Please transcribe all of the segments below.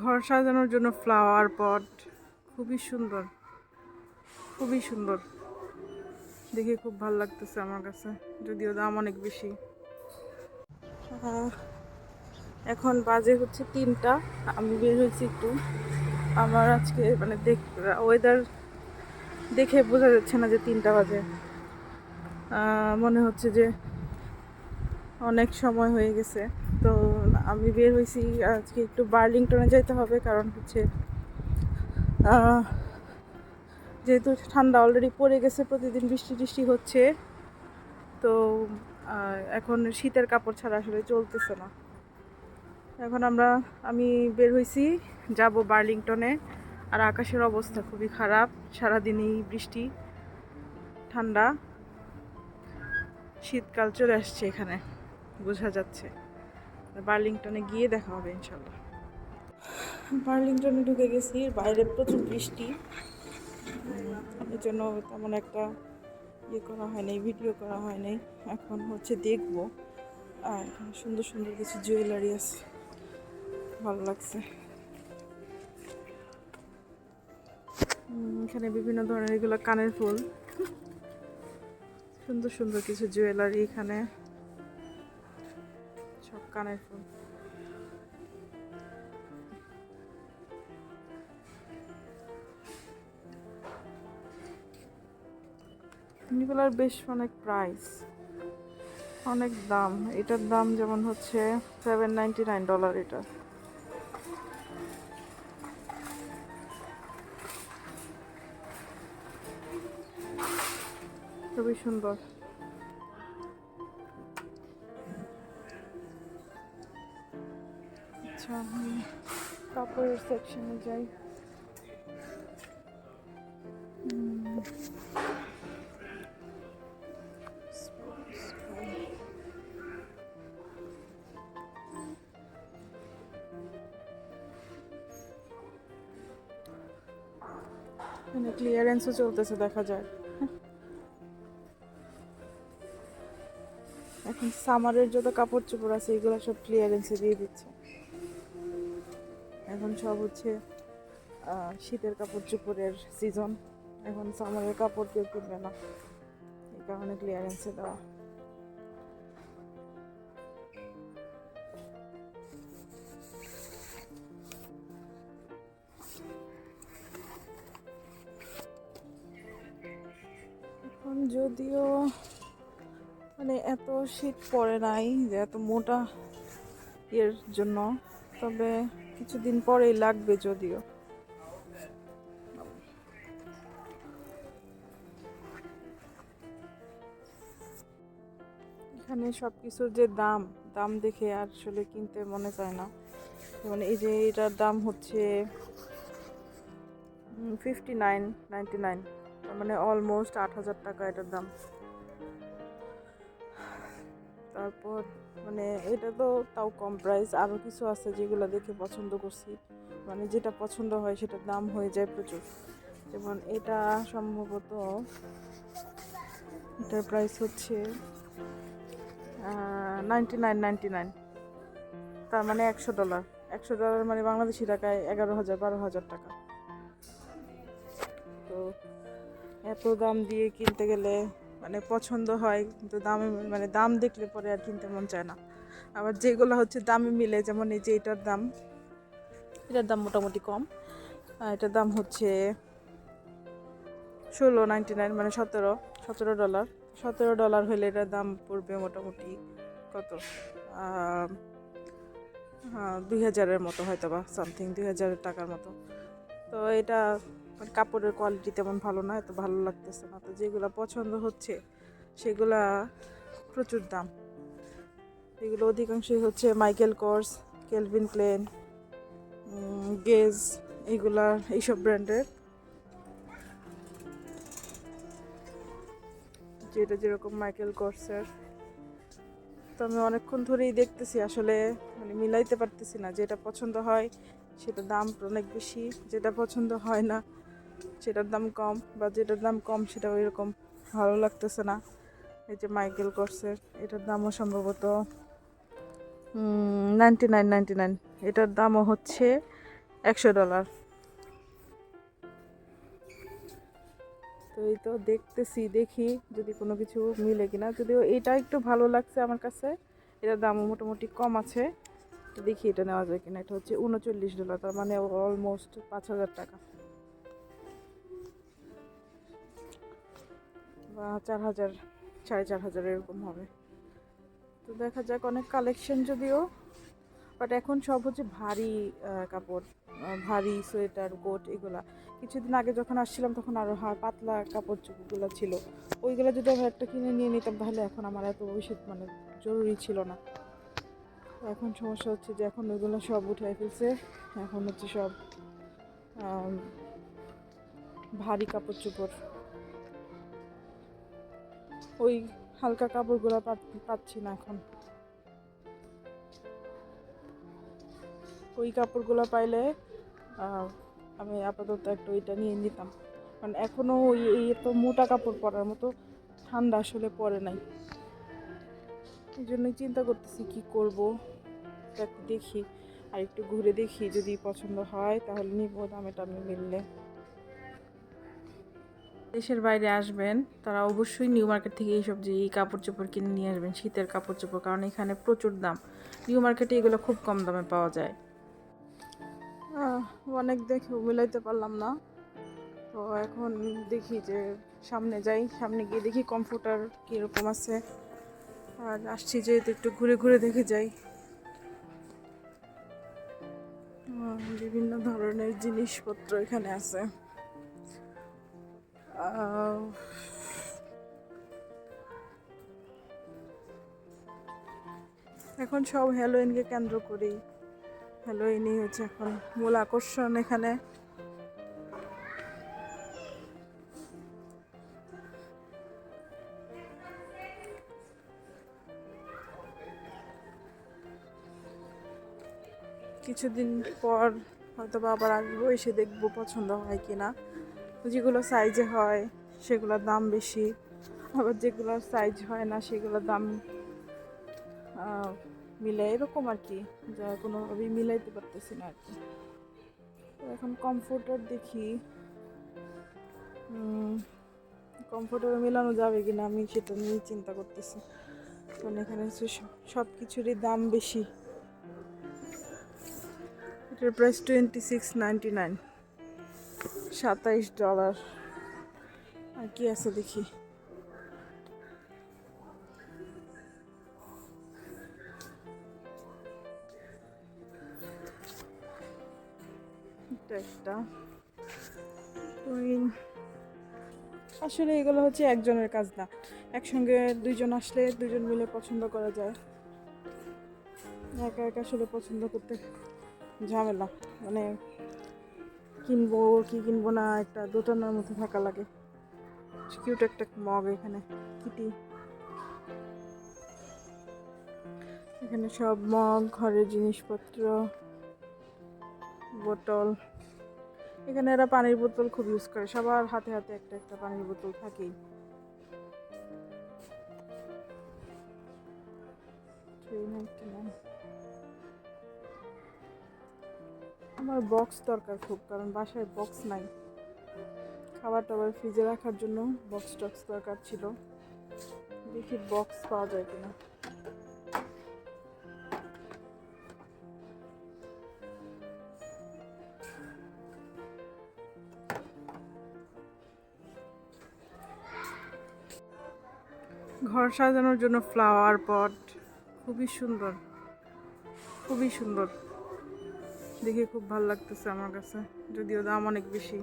ঘর সাজানোর জন্য ফ্লাওয়ার পট খুবই সুন্দর খুবই সুন্দর। দেখে খুব ভালো লাগতেছে আমার কাছে, যদিও দাম অনেক বেশি। এখন বাজে হচ্ছে তিনটা, আমি বের হয়েছি একটু। আমার আজকে মানে দেখ ওয়েদার দেখে বোঝা যাচ্ছে না যে তিনটা বাজে। মনে হচ্ছে যে অনেক সময় হয়ে গেছে, তো আমি বের হয়েছি, আজকে একটু বার্লিংটনে যেতে হবে কারণ হচ্ছে যেহেতু ঠান্ডা অলরেডি পড়ে গেছে, প্রতিদিন বৃষ্টি টিষ্টি হচ্ছে, তো এখন শীতের কাপড় ছাড়া আসলে চলতেছে না। এখন আমরা, আমি বের হয়েছি, যাব বার্লিংটনে, আর আকাশের অবস্থা খুবই খারাপ, সারাদিনই বৃষ্টি, ঠান্ডা, শীতকাল চলে আসছে এখানে, বোঝা যাচ্ছে। বার্লিংটনে গিয়ে দেখা হবে ইনশাল্লাহ বার্লিংটনে ঢুকে গেছি, বাইরে প্রচুর বৃষ্টি। এই জন্য তেমন একটা ইয়ে করা হয় নাই, ভিডিও করা হয় নাই। এখন হচ্ছে দেখব। আর সুন্দর সুন্দর কিছু জুয়েলারি আছে, ভালো লাগছে। এখানে বিভিন্ন ধরনের এগুলো কানের ফুল। সুন্দর সুন্দর কিছু জুয়েলারি এখানে। কানের ফুল এগুলোর বেশ অনেক প্রাইস অনেক দাম। এটার দাম যেমন হচ্ছে সেভেন নাইনটি নাইন ডলার এটা। খুবই সুন্দর। আচ্ছা আমি কাপড়ের সেকশনে যাই। এখানে ক্লিয়ারেন্সও চলতেছে, দেখা যায় এখন সামারের যত কাপড় চোপড় আছে, এগুলো সব ক্লিয়ারেন্সে দিয়ে দিচ্ছে এখন সব হচ্ছে শীতের কাপড় চোপড়ের সিজন এখন সামারের কাপড় কেউ কিনবে না। এই কারণে ক্লিয়ারেন্সে দেওয়া। এখন যদিও মানে এত শীত পড়ে নাই যে এত মোটা ইয়ের জন্য, তবে কিছুদিন পরেই লাগবে যদিও। এখানে সব কিছুর যে দাম দাম দেখে আর আসলে কিনতে মনে চায় না। যেমন এই যে এটার দাম হচ্ছে ফিফটি নাইন নাইনটি নাইন মানে অলমোস্ট আট হাজার টাকা এটার দাম। তারপর মানে এটা তো তাও কম প্রাইস আরও কিছু আছে যেগুলো দেখে পছন্দ করছি। মানে যেটা পছন্দ হয় সেটার দাম হয়ে যায় প্রচুর। যেমন এটা সম্ভবত এটার প্রাইস হচ্ছে নাইনটি নাইন নাইনটি নাইন তার মানে একশো ডলার একশো ডলার মানে বাংলাদেশি টাকায় এগারো হাজার, বারো হাজার টাকা। তো এত দাম দিয়ে কিনতে গেলে মানে পছন্দ হয়, কিন্তু দামে মানে দাম দেখলে পরে আর কিনতে মন চায় না। আবার যেগুলো হচ্ছে দামে মিলে, যেমন এই যে এটার দাম এটার দাম মোটামুটি কম। এটার দাম হচ্ছে ষোলো নাইনটি নাইন মানে সতেরো সতেরো ডলার। সতেরো ডলার হলে এটার দাম পড়বে মোটামুটি কত? দুই হাজারের মতো হয়তো বা সামথিং দুই হাজারের টাকার মতো। তো এটা মানে কাপড়ের কোয়ালিটি তেমন ভালো না, এত ভালো লাগতেছে না। তো যেগুলো পছন্দ হচ্ছে, সেগুলা প্রচুর দাম। এগুলো অধিকাংশই হচ্ছে Michael Kors Calvin Klein Guess এইগুলা এইসব ব্র্যান্ডের। যেটা যেরকম মাইকেল কোর্সের তো আমি অনেকক্ষণ ধরেই দেখতেছি, আসলে মানে মিলাইতে পারতেছি না, যেটা পছন্দ হয় সেটা দাম অনেক বেশি, যেটা পছন্দ হয় না সেটার দাম কম বা যেটার দাম কম সেটা ওইরকম ভালো লাগতেছে না। এই যে মাইকেল কোর্সের এটার দামও সম্ভবত নাইনটি নাইন নাইনটি নাইন এটার দামও হচ্ছে একশো ডলার। তো এই তো দেখতেছি, দেখি যদি কোনো কিছু মিলে কিনা। যদিও এটা একটু ভালো লাগছে আমার কাছে, এটার দামও মোটামুটি কম আছে। তো দেখি এটা নেওয়া যায় কিনা। এটা হচ্ছে উনচল্লিশ ডলার, তার মানে অলমোস্ট পাঁচ হাজার টাকা। বা চার হাজার, সাড়ে চার হাজার এরকম হবে। তো দেখা যাক, অনেক কালেকশন যদিও বাট এখন সব হচ্ছে ভারী কাপড় ভারী সোয়েটার, কোট এগুলা। কিছুদিন আগে যখন আসছিলাম তখন আরও হা, পাতলা কাপড় চোপড়গুলো ছিল। ওইগুলো যদি আমি একটা কিনে নিয়ে নিতাম তাহলে এখন আমার এত ভবিষ্যৎ মানে জরুরি ছিল না। এখন সমস্যা হচ্ছে যে এখন ওইগুলো সব উঠাই ফেলছে। এখন হচ্ছে সব ভারী কাপড় চোপড়। ওই হালকা কাপড়গুলো পাচ্ছি না এখন। ওই কাপড়গুলো পাইলে আমি আপাতত একটা ওইটা নিয়ে নিতাম। কারণ এখনও ওই এই এত মোটা কাপড় পরার মতো ঠান্ডা আসলে পরে নাই। এই জন্যই চিন্তা করতেছি কি করব? তা দেখি আর একটু ঘুরে দেখি, যদি পছন্দ হয় তাহলে নিব, দামে টামে মিললে। দেশের বাইরে আসবেন, তারা অবশ্যই নিউ মার্কেট থেকে এইসব যে এই কাপড় চোপড় কিনে নিয়ে আসবেন, শীতের কাপড় চোপড় কারণ এখানে প্রচুর দাম। নিউ মার্কেটে এগুলো খুব কম দামে পাওয়া যায়। অনেক দেখে মিলাইতে পারলাম না। তো এখন দেখি যে সামনে যাই, সামনে গিয়ে দেখি কম্পিউটার কীরকম আছে। আর আসছি যেহেতু একটু ঘুরে ঘুরে দেখে যাই। বিভিন্ন ধরনের জিনিসপত্র এখানে আছে। এখন সব হ্যালোইনকে কেন্দ্র করেই। হ্যালোইনই হচ্ছে এখন মূল আকর্ষণ এখানে। কিছুদিন পর হয়তো বা আবার আসব, এসে দেখব পছন্দ হয় কি না যেগুলো সাইজে হয়, সেগুলোর দাম বেশি। আবার যেগুলোর সাইজ হয় না, সেগুলোর দাম মিলে এরকম আর কি, যা কোনোভাবেই মিলাইতে পারতেছি না আর কি। এখন কমফোর্টার দেখি কমফোর্টার মেলানো যাবে কিনা আমি সেটা নিয়েই চিন্তা করতেছি। কারণ এখানে সব কিছুরই দাম বেশি। এটার price twenty six ninety nine সাতাইশ ডলার। আর কি আছে দেখি। একটা। আসলে এগুলো হচ্ছে একজনের কাজ না। একসঙ্গে দুইজন আসলে দুইজন মিলে পছন্দ করা যায়। একা একা আসলে পছন্দ করতে ঝামেলা। মানে কিনবো, কি কিনবো না, একটা দোটানার মধ্যে থাকা লাগে। কিউট একটা মগ এখানে কিটি এখানে সব মগ ঘরের জিনিসপত্র, বোতল। এখানে এরা পানির বোতল খুব ইউজ করে, সবার হাতে হাতে একটা একটা পানির বোতল থাকেই। Three ninety আমার বক্স দরকার খুব, কারণ বাসায় বক্স নাই। খাবার টাবার ফ্রিজে রাখার জন্য বক্স টক্স দরকার ছিল। দেখি বক্স পাওয়া যায় কিনা। ঘর সাজানোর জন্য ফ্লাওয়ার পট খুবই সুন্দর। খুবই সুন্দর। দেখে খুব ভালো লাগতেছে আমার কাছে, যদিও দাম অনেক বেশি।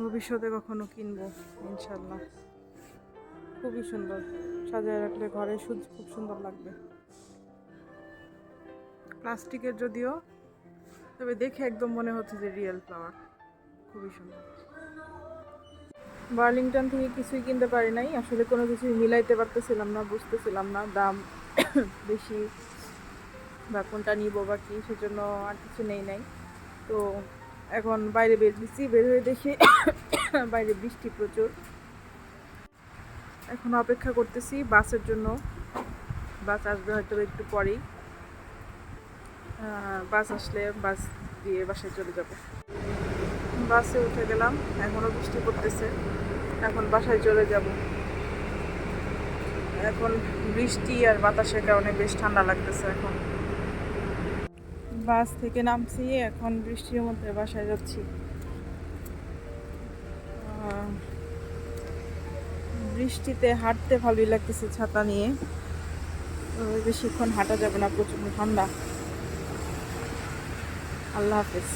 ভবিষ্যতে কখনো কিনবো ইনশাল্লাহ খুবই সুন্দর, সাজায় রাখলে ঘরে খুব সুন্দর লাগবে। প্লাস্টিকের যদিও, তবে দেখে একদম মনে হচ্ছে যে রিয়েল ফ্লাওয়ার খুবই সুন্দর। বার্লিংটন থেকে কিছুই কিনতে পারি নাই, আসলে কোনো কিছুই মিলাইতে পারতেছিলাম না, বুঝতেছিলাম না, দাম বেশি। বা কোনটা নিব বা কি, সেজন্য আর কিছু নেই নাই। তো এখন বাইরে বের হয়েছি বের হয়ে দেখি বাইরে বৃষ্টি প্রচুর। এখন অপেক্ষা করতেছি বাসের জন্য। বাস আসবে হয়তো একটু পরেই। বাস আসলে বাস দিয়ে বাসায় চলে যাব। বাসে উঠে গেলাম, এখনও বৃষ্টি পড়তেছে। এখন বাসায় চলে যাব। এখন বৃষ্টি আর বাতাসের কারণে বেশ ঠান্ডা লাগতেছে এখন। বাস থেকে নামছি, এখন বৃষ্টির মধ্যে বাসায় যাচ্ছি। বৃষ্টিতে হাঁটতে ভালোই লাগতেছে ছাতা নিয়ে। বেশিক্ষণ হাঁটা যাবে না প্রচুর ঠান্ডা। আল্লাহ হাফেজ।